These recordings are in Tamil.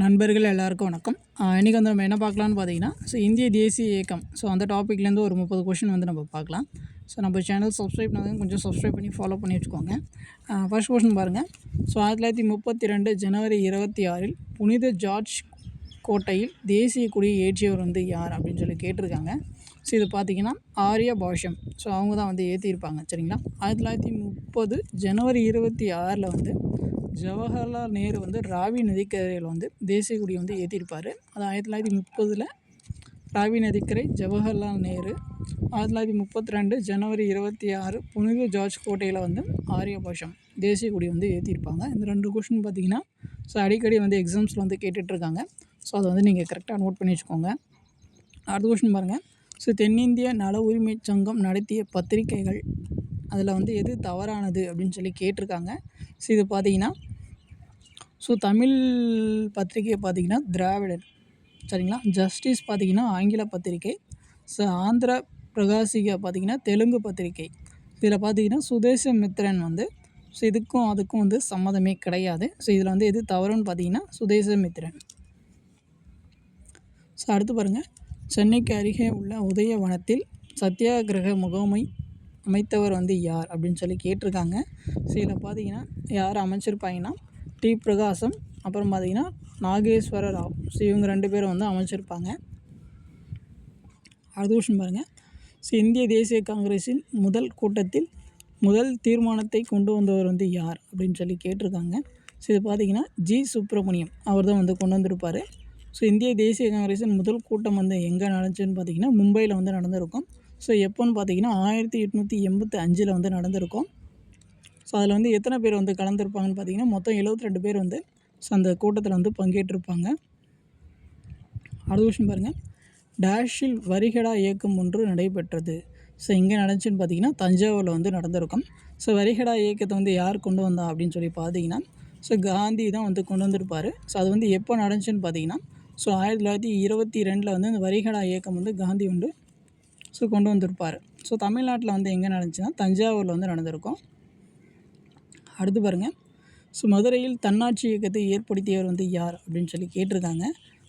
நண்பர்கள் எல்லாருக்கும் வணக்கம். இன்றைக்கி வந்து நம்ம என்ன பார்க்கலான்னு பார்த்தீங்கன்னா ஸோ இந்திய தேசிய இயக்கம். ஸோ அந்த டாப்பிக்லேருந்து ஒரு முப்பது கொஷின் வந்து நம்ம பார்க்கலாம். ஸோ நம்ம சேனல் சப்ஸ்கிரைப் பண்ணாங்க கொஞ்சம் சப்ஸ்கிரைப் பண்ணி ஃபாலோ பண்ணி வச்சுக்கோங்க. ஃபர்ஸ்ட் கொஷின் பாருங்கள் ஸோ ஆயிரத்தி தொள்ளாயிரத்தி முப்பத்தி ரெண்டு ஜனவரி இருபத்தி ஆறில் புனித ஜார்ஜ் கோட்டையில் தேசிய கொடியை ஏற்றியவர் வந்து யார் அப்படின்னு சொல்லி கேட்டிருக்காங்க. ஸோ இது பார்த்தீங்கன்னா ஆரிய பாஷம் ஸோ அவங்க தான் வந்து ஏற்றியிருப்பாங்க சரிங்களா? ஆயிரத்தி தொள்ளாயிரத்தி முப்பது ஜனவரி இருபத்தி ஆறில் வந்து ஜவஹர்லால் நேரு வந்து ராவி நதிக்கரையில் வந்து தேசிய கொடி வந்து ஏற்றிருப்பார் அது ஆயிரத்தி தொள்ளாயிரத்தி முப்பதில் ராவி நதிக்கரை ஜவஹர்லால் நேரு ஆயிரத்தி தொள்ளாயிரத்தி முப்பத்தி ரெண்டு ஜனவரி இருபத்தி ஆறு புனித ஜார்ஜ் கோட்டையில் வந்து ஆரியபாஷம் தேசிய கொடி வந்து ஏற்றிருப்பாங்க இந்த ரெண்டு கொஷின் பார்த்தீங்கன்னா ஸோ அடிக்கடி வந்து எக்ஸாம்ஸில் வந்து கேட்டுட்ருக்காங்க. ஸோ அதை வந்து நீங்கள் கரெக்டாக நோட் பண்ணி வச்சுக்கோங்க. அடுத்த கொஷின் பாருங்கள் ஸோ தென்னிந்திய நல உரிமை சங்கம் நடத்திய பத்திரிகைகள் அதில் வந்து எது தவறானது அப்படின்னு சொல்லி கேட்டிருக்காங்க. ஸோ இது பார்த்தீங்கன்னா ஸோ தமிழ் பத்திரிக்கை பார்த்தீங்கன்னா திராவிடன் சரிங்களா? ஜஸ்டிஸ் பார்த்தீங்கன்னா ஆங்கில பத்திரிக்கை ஸோ ஆந்திர பிரகாசிகா பார்த்தீங்கன்னா தெலுங்கு பத்திரிக்கை இதில் பார்த்தீங்கன்னா சுதேச மித்திரன் வந்து ஸோ இதுக்கும் அதுக்கும் வந்து சம்மதமே கிடையாது. ஸோ இதில் வந்து எது தவறுன்னு பார்த்தீங்கன்னா சுதேச மித்திரன். ஸோ அடுத்து பாருங்கள் சென்னைக்கு அருகே உள்ள உதயவனத்தில் சத்தியாகிரக முகாமை அமைத்தவர் வந்து யார் அப்படின்னு சொல்லி கேட்டிருக்காங்க. ஸோ இதில் பார்த்தீங்கன்னா யார்? அமைச்சிருப்பாங்கன்னா டி. பிரகாசம். அப்புறம் பார்த்தீங்கன்னா நாகேஸ்வர ராவ். ஸோ இவங்க ரெண்டு பேரும் வந்து அமைச்சிருப்பாங்க. அடுத்த கொஷின் பாருங்கள் ஸோ இந்திய தேசிய காங்கிரஸின் முதல் கூட்டத்தில் முதல் தீர்மானத்தை கொண்டு வந்தவர் வந்து யார்? அப்படின்னு சொல்லி கேட்டிருக்காங்க. ஸோ இது பார்த்தீங்கன்னா ஜி. சுப்பிரமணியம். அவர் தான் வந்து கொண்டு வந்திருப்பார். ஸோ இந்திய தேசிய காங்கிரஸின் முதல் கூட்டம் வந்து எங்கே நடந்துச்சுன்னு பார்த்தீங்கன்னா மும்பையில் வந்து நடந்திருக்கும். ஸோ எப்போன்னு பார்த்தீங்கன்னா ஆயிரத்தி எட்நூற்றி எண்பத்தி அஞ்சில் வந்து நடந்திருக்கும். ஸோ அதில் வந்து எத்தனை பேர் வந்து கலந்துருப்பாங்கன்னு பார்த்தீங்கன்னா மொத்தம் எழுபத்தி ரெண்டு பேர் வந்து ஸோ அந்த கூட்டத்தில் வந்து பங்கேற்றிருப்பாங்க. அடுத்த விஷயம் பாருங்கள் டேஷில் வரிகடா இயக்கம் ஒன்று நடைபெற்றது. ஸோ இங்கே நடந்துச்சுன்னு பார்த்தீங்கன்னா தஞ்சாவூரில் வந்து நடந்திருக்கும். ஸோ வரிகடா இயக்கத்தை வந்து யார் கொண்டு வந்தா அப்படின்னு சொல்லி பார்த்தீங்கன்னா ஸோ காந்தி தான் வந்து கொண்டு வந்திருப்பார். ஸோ அது வந்து எப்போ நடந்துச்சுன்னு பார்த்தீங்கன்னா ஸோ ஆயிரத்தி தொள்ளாயிரத்தி இருபத்தி ரெண்டில் வந்து இந்த வரிகடா இயக்கம் வந்து காந்தி வந்து ஸோ கொண்டு வந்திருப்பார். ஸோ தமிழ்நாட்டில் வந்து எங்கே நடந்துச்சுன்னா தஞ்சாவூரில் வந்து நடந்திருக்கும். அடுத்து பாருங்கள் ஸோ மதுரையில் தன்னாட்சி இயக்கத்தை ஏற்படுத்தியவர் வந்து யார் அப்படின்னு சொல்லி கேட்டிருக்காங்க.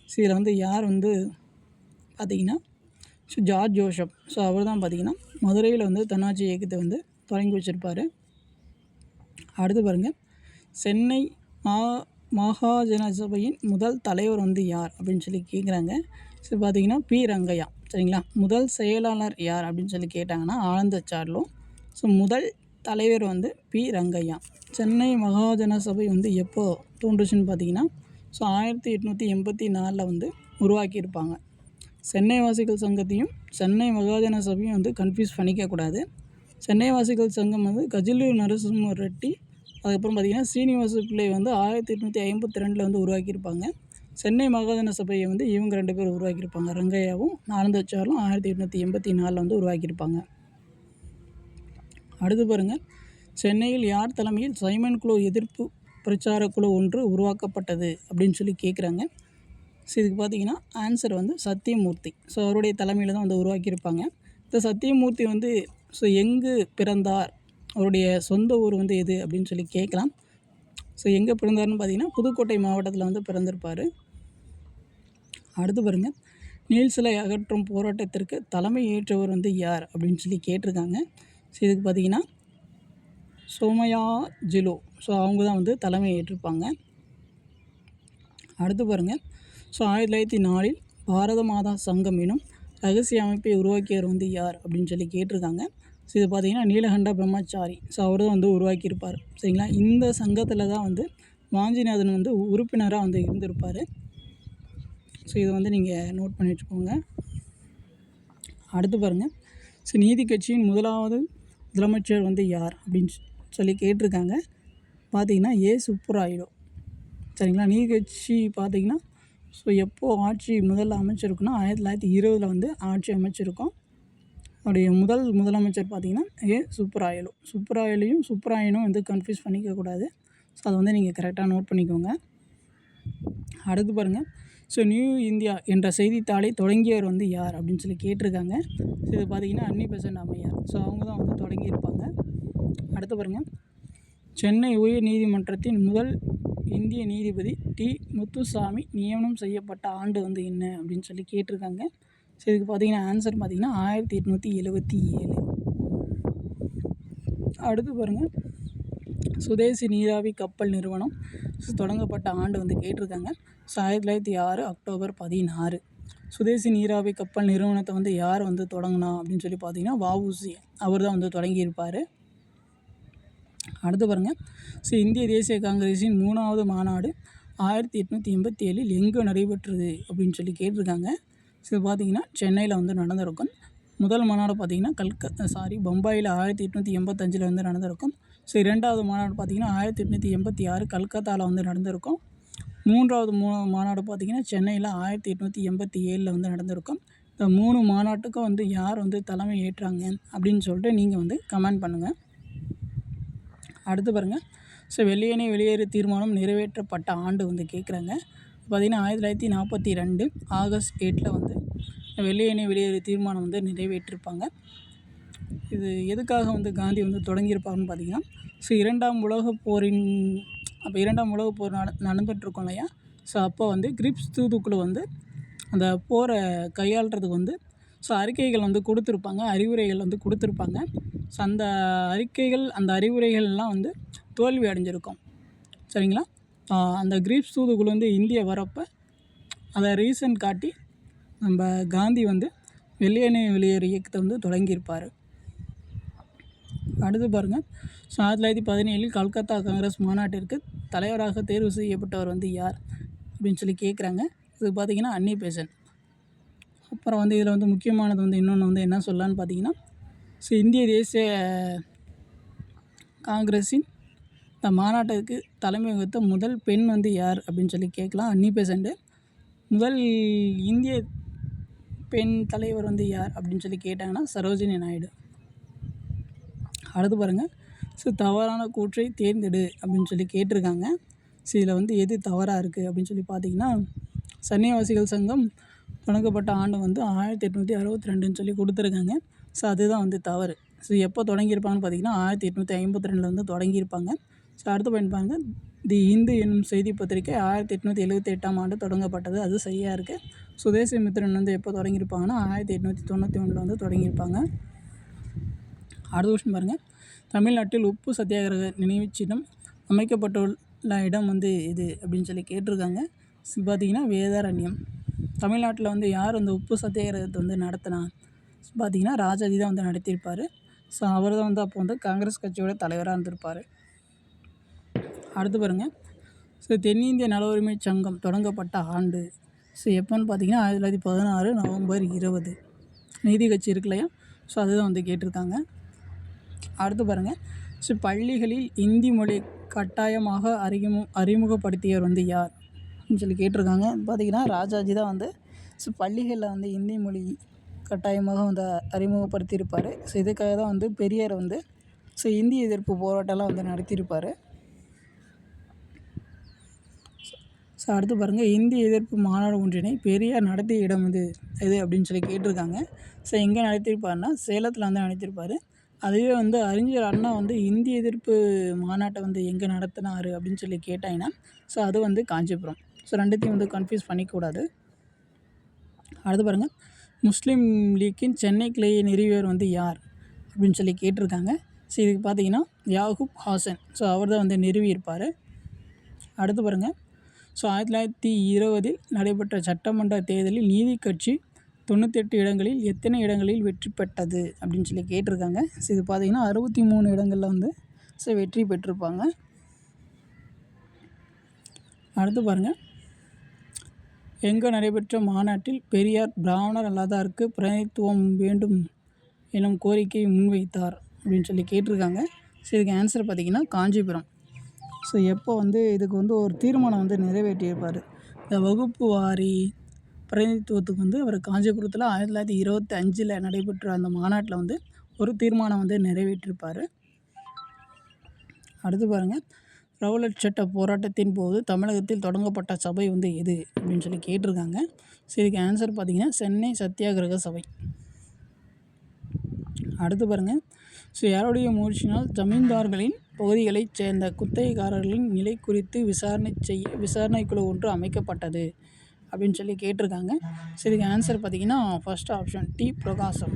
ஸோ இதில் வந்து யார் வந்து பார்த்திங்கன்னா ஸோ ஜார்ஜ் ஜோஷப் ஸோ அவர் தான் பார்த்திங்கன்னா மதுரையில் வந்து தன்னாட்சி இயக்கத்தை வந்து தொடங்கி வச்சுருப்பார். அடுத்து பாருங்கள் சென்னை மா மகாஜன சபையின் முதல் தலைவர் வந்து யார் அப்படின்னு சொல்லி கேட்குறாங்க ஸோ பார்த்தீங்கன்னா பி. ரங்கையா. சரிங்களா? முதல் செயலாளர் யார் அப்படின்னு சொல்லி கேட்டாங்கன்னா ஆனந்த சார்லோ. ஸோ முதல் தலைவர் வந்து பி. ரங்கையா. சென்னை மகாஜன சபை வந்து எப்போ தோன்றுச்சுன்னு பார்த்தீங்கன்னா ஸோ ஆயிரத்தி எட்நூற்றி எண்பத்தி நாலில் வந்து உருவாக்கியிருப்பாங்க. சென்னை வாசிகள் சங்கத்தையும் சென்னை மகாஜன சபையும் வந்து கன்ஃபியூஸ் பண்ணிக்கக்கூடாது. சென்னை வாசிகள் சங்கம் வந்து கஜிலூர் நரசிம்ம ரெட்டி அதுக்கப்புறம் பார்த்திங்கன்னா ஸ்ரீனிவாச பிள்ளை வந்து ஆயிரத்தி எட்நூற்றி ஐம்பத்தி ரெண்டில் வந்து உருவாக்கியிருப்பாங்க. சென்னை மகாஜன சபையை வந்து இவங்க ரெண்டு பேர் உருவாக்கியிருப்பாங்க. ரங்கையாவும் ஆனந்தாச்சாரும் ஆயிரத்தி எட்நூற்றி எண்பத்தி நாலில் வந்து உருவாக்கியிருப்பாங்க. அடுத்து பாருங்கள் சென்னையில் யார் தலைமையில் சைமன் குழு எதிர்ப்பு பிரச்சார குழு ஒன்று உருவாக்கப்பட்டது அப்படின்னு சொல்லி கேட்குறாங்க ஸோ இதுக்கு பார்த்தீங்கன்னா ஆன்சர் வந்து சத்தியமூர்த்தி. ஸோ அவருடைய தலைமையில் தான் வந்து உருவாக்கியிருப்பாங்க. இந்த சத்தியமூர்த்தி வந்து ஸோ எங்கு பிறந்தார்? அவருடைய சொந்த ஊர் வந்து எது அப்படின்னு சொல்லி கேட்கலாம். ஸோ எங்கே பிறந்தார்னு பார்த்தீங்கன்னா புதுக்கோட்டை மாவட்டத்தில் வந்து பிறந்திருப்பார். அடுத்து பாருங்கள் நீல் சிலை அகற்றும் போராட்டத்திற்கு தலைமை ஏற்றவர் வந்து யார் அப்படின்னு சொல்லி கேட்டிருக்காங்க. ஸோ இதுக்கு பார்த்தீங்கன்னா சோமயா ஜிலோ. ஸோ அவங்க தான் வந்து தலைமை ஏற்றிருப்பாங்க. அடுத்து பாருங்கள் ஸோ ஆயிரத்தி தொள்ளாயிரத்தி நாலில் பாரத மாதா சங்கம் எனும் ரகசிய அமைப்பை உருவாக்கியவர் வந்து யார் அப்படின்னு சொல்லி கேட்டிருக்காங்க. ஸோ இது பார்த்தீங்கன்னா நீலகண்ட பிரம்மச்சாரி. ஸோ அவர் தான் வந்து உருவாக்கியிருப்பார். சரிங்களா? இந்த சங்கத்தில் தான் வந்து வாஞ்சிநாதன் வந்து உறுப்பினராக வந்து இருந்திருப்பார். ஸோ இதை வந்து நீங்கள் நோட் பண்ணி வச்சுக்கோங்க. அடுத்து பாருங்கள் ஸோ நீதி கட்சியின் முதலாவது முதலமைச்சர் வந்து யார் அப்படின்னு சொல்லி கேட்டிருக்காங்க. பார்த்தீங்கன்னா ஏ. சுப்புராயுடு. சரிங்களா? நீதி கட்சி பார்த்தீங்கன்னா ஸோ எப்போது ஆட்சி முதல்ல அமைச்சிருக்குன்னா ஆயிரத்தி தொள்ளாயிரத்தி இருபதில் வந்து ஆட்சி அமைச்சிருக்கோம். அவருடைய முதல் முதலமைச்சர் பார்த்திங்கன்னா ஏ. சுப்பராயலு. சுப்பராயலையும் சுப்பராயனும் வந்து கன்ஃபியூஸ் பண்ணிக்கக்கூடாது. ஸோ அதை வந்து நீங்கள் கரெக்டாக நோட் பண்ணிக்கோங்க. அடுத்து பாருங்கள் ஸோ நியூ இந்தியா என்ற செய்தித்தாளை தொடங்கியவர் வந்து யார் அப்படின்னு சொல்லி கேட்டிருக்காங்க. ஸோ இது பார்த்தீங்கன்னா அன்னி பெசன்ட் அம்மையார். ஸோ அவங்க தான் வந்து தொடங்கியிருப்பாங்க. அடுத்து பாருங்கள் சென்னை உயர் நீதிமன்றத்தின் முதல் இந்திய நீதிபதி டி. முத்துசாமி நியமனம் செய்யப்பட்ட ஆண்டு வந்து என்ன அப்படின்னு சொல்லி கேட்டிருக்காங்க. ஸோ இதுக்கு பார்த்தீங்கன்னா ஆன்சர் பார்த்தீங்கன்னா ஆயிரத்தி எட்நூற்றி எழுபத்தி ஏழு. அடுத்து பாருங்கள் சுதேசி நீராவி கப்பல் நிறுவனம். தொடங்கப்பட்ட ஆண்டு வந்து கேட்டிருக்காங்க. ஸோ ஆயிரத்தி தொள்ளாயிரத்தி ஆறு அக்டோபர் பதினாறு. சுதேசி நீராவி கப்பல் நிறுவனத்தை வந்து யார் வந்து தொடங்கினா அப்படின்னு சொல்லி பார்த்தீங்கன்னா வஉசி. அவர் தான் வந்து தொடங்கியிருப்பார். அடுத்து பாருங்கள் ஸோ இந்திய தேசிய காங்கிரஸின் மூணாவது மாநாடு ஆயிரத்தி எட்நூற்றி எண்பத்தி ஏழில் எங்கே நடைபெற்றது அப்படின்னு சொல்லி கேட்டிருக்காங்க. ஸோ பார்த்தீங்கன்னா சென்னையில் வந்து நடந்திருக்கும். முதல் மாநாடு பார்த்தீங்கன்னா கல்க சாரி பம்பாயில் ஆயிரத்தி எட்நூற்றி எண்பத்தஞ்சில் வந்து நடந்திருக்கும். ஸோ இரண்டாவது மாநாடு பார்த்தீங்கன்னா ஆயிரத்தி எட்நூற்றி எண்பத்தி ஆறு கல்கத்தாவில் வந்து நடந்திருக்கும். மூன்றாவது மூ மாநாடு பார்த்தீங்கன்னா சென்னையில் ஆயிரத்தி எட்நூற்றி எண்பத்தி ஏழில் வந்து நடந்திருக்கும். இந்த மூணு மாநாட்டுக்கும் வந்து யார் வந்து தலைமை ஏற்றாங்க அப்படின்னு சொல்லிட்டு நீங்கள் வந்து கமெண்ட் பண்ணுங்கள் அடுத்து பாருங்கள் ஸோ வெள்ளையனே வெளியேறு தீர்மானம் நிறைவேற்றப்பட்ட ஆண்டு வந்து கேட்குறாங்க பார்த்திங்கன்னா ஆயிரத்தி தொள்ளாயிரத்தி நாற்பத்தி ரெண்டு ஆகஸ்ட் எட்டில் வந்து வெள்ளையனே வெளியேறு தீர்மானம் வந்து நிறைவேற்றிருப்பாங்க. இது எதுக்காக வந்து காந்தி வந்து தொடங்கியிருப்பாருன்னு பார்த்தீங்கன்னா ஸோ இரண்டாம் உலகப் போரின் அப்போ இரண்டாம் உலகப் போர் நட நடந்துகிட்ருக்கோம் இல்லையா? ஸோ அப்போ வந்து கிரிப்ஸ் தூதுக்குழு வந்து அந்த போரை கையாளுறதுக்கு வந்து ஸோ அறிக்கைகள் வந்து கொடுத்துருப்பாங்க அறிவுரைகள் வந்து கொடுத்துருப்பாங்க. ஸோ அந்த அறிக்கைகள் அந்த அறிவுரைகள்லாம் வந்து தோல்வி அடைஞ்சிருக்கும். சரிங்களா? அந்த கிரீப்ஸ் தூதுக்குழு வந்து இந்தியா வரப்போ அதை ரீசன் காட்டி நம்ம காந்தி வந்து வெள்ளையனே வெளியேறு இயக்கத்தை வந்து தொடங்கியிருப்பார். அடுத்து பாருங்கள் ஸோ ஆயிரத்தி தொள்ளாயிரத்தி பதினேழில் கல்கத்தா காங்கிரஸ் மாநாட்டிற்கு தலைவராக தேர்வு செய்யப்பட்டவர் வந்து யார் அப்படின்னு சொல்லி கேட்குறாங்க இது பார்த்திங்கன்னா அன்னி பேசன் அப்புறம் வந்து இதில் வந்து முக்கியமானது வந்து இன்னொன்று வந்து என்ன சொல்லலான்னு பார்த்தீங்கன்னா ஸோ இந்திய தேசிய காங்கிரஸின் இந்த மாநாட்டுக்கு தலைமை வகித்த முதல் பெண் வந்து யார் அப்படின்னு சொல்லி கேட்கலாம். அன்னி பெசண்ட்டு முதல் இந்திய பெண் தலைவர் வந்து யார் அப்படின்னு சொல்லி கேட்டாங்கன்னா சரோஜினி நாயுடு. அடுத்து பாருங்கள் ஸோ தவறான கூற்றை தேர்ந்தெடு அப்படின்னு சொல்லி கேட்டிருக்காங்க. ஸோ இதில் வந்து எது தவறாக இருக்குது அப்படின்னு சொல்லி பார்த்தீங்கன்னா சன்னியவாசிகள் சங்கம் தொடங்கப்பட்ட ஆண்டு வந்து ஆயிரத்தி எட்நூற்றி அறுபத்தி ரெண்டுன்னு சொல்லி கொடுத்துருக்காங்க. ஸோ அதுதான் வந்து தவறு. ஸோ எப்போ தொடங்கியிருப்பாங்கன்னு பார்த்தீங்கன்னா ஆயிரத்தி எட்நூற்றி ஐம்பத்தி ரெண்டில் வந்து தொடங்கியிருப்பாங்க. ஸோ அடுத்த பாயிண்ட் பாருங்கள் தி இந்து என்னும் செய்தி பத்திரிக்கை ஆயிரத்தி எட்நூற்றி எழுபத்தி எட்டாம் ஆண்டு தொடங்கப்பட்டது. அது சரியாக இருக்குது சுதேசி மித்திரன் வந்து எப்போ தொடங்கியிருப்பாங்கன்னா ஆயிரத்தி எட்நூற்றி தொண்ணூற்றி ஒன்றில் வந்து தொடங்கியிருப்பாங்க. அடுத்த கொஸ்டின் பாருங்கள் தமிழ்நாட்டில் உப்பு சத்தியாகிரக நினைவுச்சின்னம் அமைக்கப்பட்டுள்ள இடம் வந்து இது அப்படின்னு சொல்லி கேட்டிருக்காங்க. பார்த்தீங்கன்னா வேதாரண்யம். தமிழ்நாட்டில் வந்து யார் அந்த உப்பு சத்தியாகிரகத்தை வந்து நடத்தினா? பார்த்தீங்கன்னா ராஜாஜி தான் வந்து நடத்தியிருப்பார். ஸோ அவர் தான் வந்து அப்போ வந்து காங்கிரஸ் கட்சியோட தலைவராக இருந்திருப்பார். அடுத்து பாருங்கள் ஸோ தென்னிந்திய நல உரிமை சங்கம் தொடங்கப்பட்ட ஆண்டு. ஸோ எப்போன்னு பார்த்தீங்கன்னா ஆயிரத்தி தொள்ளாயிரத்தி பதினாறு நவம்பர் இருபது. நீதி கட்சி இருக்கு இல்லையா? ஸோ அதுதான் வந்து கேட்டிருக்காங்க. அடுத்து பாருங்கள் ஸோ பள்ளிகளில் இந்தி மொழி கட்டாயமாக அறிமுக அறிமுகப்படுத்தியவர் வந்து யார்? அப்படின்னு சொல்லி கேட்டிருக்காங்க. பார்த்தீங்கன்னா ராஜாஜி தான் வந்து ஸோ பள்ளிகளில் வந்து இந்தி மொழி கட்டாயமாக வந்து அறிமுகப்படுத்தியிருப்பார். ஸோ இதுக்காக தான் வந்து பெரியார் வந்து ஸோ இந்தி எதிர்ப்பு போராட்டம்லாம் வந்து நடத்தியிருப்பார். ஸோ அடுத்து பாருங்கள் இந்தி எதிர்ப்பு மாநாடு ஒன்றினை பெரியார் நடத்திய இடம் வந்து எது அப்படின்னு சொல்லி கேட்டிருக்காங்க. ஸோ எங்கே நடத்தியிருப்பாருன்னா சேலத்தில் வந்து நடத்தியிருப்பார். அதுவே வந்து அறிஞர் அண்ணா வந்து இந்தி எதிர்ப்பு மாநாட்டை வந்து எங்கே நடத்தினார் அப்படின்னு சொல்லி கேட்டாங்கன்னா ஸோ அது வந்து காஞ்சிபுரம். ஸோ ரெண்டுத்தையும் வந்து கன்ஃபியூஸ் பண்ணிக்கூடாது அடுத்து பாருங்கள் முஸ்லீம் லீக்கின் சென்னை கிளையை நிறுவியவர் வந்து யார் அப்படின்னு சொல்லி கேட்டிருக்காங்க. ஸோ இதுக்கு பார்த்தீங்கன்னா யாகூப் ஹாசன். ஸோ அவர் தான் வந்து நிறுவியிருப்பார். அடுத்து பாருங்கள் ஸோ ஆயிரத்தி தொள்ளாயிரத்தி இருபதில் நடைபெற்ற சட்டமன்ற தேர்தலில் நீதி கட்சி தொண்ணூத்தெட்டு இடங்களில் எத்தனை இடங்களில் வெற்றி பெற்றது அப்படின்னு சொல்லி கேட்டிருக்காங்க. ஸோ இது பார்த்திங்கன்னா அறுபத்தி மூணு இடங்களில் வந்து ஸோ வெற்றி பெற்றிருப்பாங்க. அடுத்து பாருங்கள் எங்கே நடைபெற்ற மாநாட்டில் பெரியார் பிராமணர் அல்லாதாருக்கு பிரதித்துவம் வேண்டும் எனும் கோரிக்கையை முன்வைத்தார் அப்படின்னு சொல்லி கேட்டிருக்காங்க. ஸோ இதுக்கு ஆன்சர் பார்த்திங்கன்னா காஞ்சிபுரம். ஸோ எப்போ வந்து இதுக்கு வந்து ஒரு தீர்மானம் வந்து நிறைவேற்றியிருப்பார்? இந்த வகுப்பு வாரி பிரதிநிதித்துவத்துக்கு வந்து அவர் காஞ்சிபுரத்தில் ஆயிரத்தி தொள்ளாயிரத்தி இருபத்தி அஞ்சில் நடைபெற்ற அந்த மாநாட்டில் வந்து ஒரு தீர்மானம் வந்து நிறைவேற்றியிருப்பார் அடுத்து பாருங்கள் ரவுலட் சட்ட போராட்டத்தின் போது தமிழகத்தில் தொடங்கப்பட்ட சபை வந்து எது அப்படின்னு சொல்லி கேட்டிருக்காங்க. ஸோ இதுக்கு ஆன்சர் பார்த்தீங்கன்னா சென்னை சத்தியாகிரக சபை. அடுத்து பாருங்கள் ஸோ யாருடைய முயற்சினால் ஜமீன்தார்களின் பகுதிகளைச் சேர்ந்த குத்தகைதாரர்களின் நிலை குறித்து விசாரணை செய்ய விசாரணை குழு ஒன்று அமைக்கப்பட்டது அப்படின்னு சொல்லி கேட்டிருக்காங்க. ஸோ இதுக்கு ஆன்சர் பார்த்தீங்கன்னா ஃபர்ஸ்ட் ஆப்ஷன் டி. பிரகாசம்.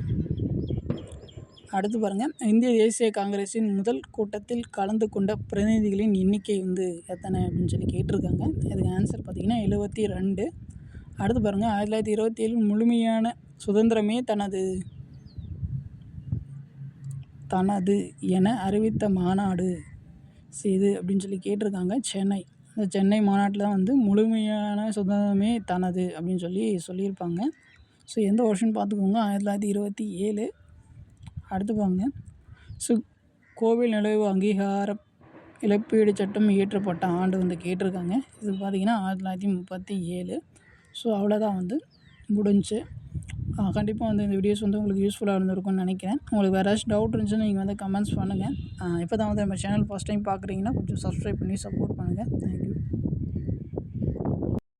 அடுத்து பாருங்கள் இந்திய தேசிய காங்கிரஸின் முதல் கூட்டத்தில் கலந்து கொண்ட பிரதிநிதிகளின் எண்ணிக்கை வந்து எத்தனை அப்படின்னு சொல்லி கேட்டிருக்காங்க. இதுக்கு ஆன்சர் பார்த்திங்கன்னா எழுபத்தி ரெண்டு. அடுத்து பாருங்கள் ஆயிரத்தி தொள்ளாயிரத்தி இருபத்தி ஏழில் முழுமையான சுதந்திரமே தனது தனது என அறிவித்த மாநாடு இது அப்படின்னு சொல்லி கேட்டிருக்காங்க. சென்னை. இந்த சென்னை மாநாட்டில் தான் வந்து முழுமையான சுதந்திரமே தனது அப்படின்னு சொல்லி சொல்லியிருப்பாங்க. ஸோ எந்த வருஷம்னு பார்த்துக்கோங்க. ஆயிரத்தி தொள்ளாயிரத்தி இருபத்தி ஏழு. அடுத்து பாருங்க. ஸோ கோவில் நிலவு அங்கீகார இழப்பீடு சட்டம் இயற்றப்பட்ட ஆண்டு வந்து கேட்டிருக்காங்க. இது பார்த்திங்கன்னா ஆயிரத்தி தொள்ளாயிரத்தி முப்பத்தி ஏழு. ஸோ அவ்வளோதான் வந்து முடிஞ்சு. கண்டிப்பாக வந்து இந்த வீடியோஸ் வந்து உங்களுக்கு யூஸ்ஃபுல்லாக இருந்திருக்கும்னு நினைக்கிறேன். உங்களுக்கு வேறு ஏதாச்சும் டவுட் இருந்துச்சுன்னா நீங்கள் வந்து கமெண்ட்ஸ் பண்ணுங்கள் இப்போ தான் வந்து நம்ம சேனல் ஃபஸ்ட் டைம் பார்க்குறீங்கன்னா கொஞ்சம் சப்ஸ்கிரைப் பண்ணி சப்போர்ட் பண்ணுங்கள் தேங்க்யூ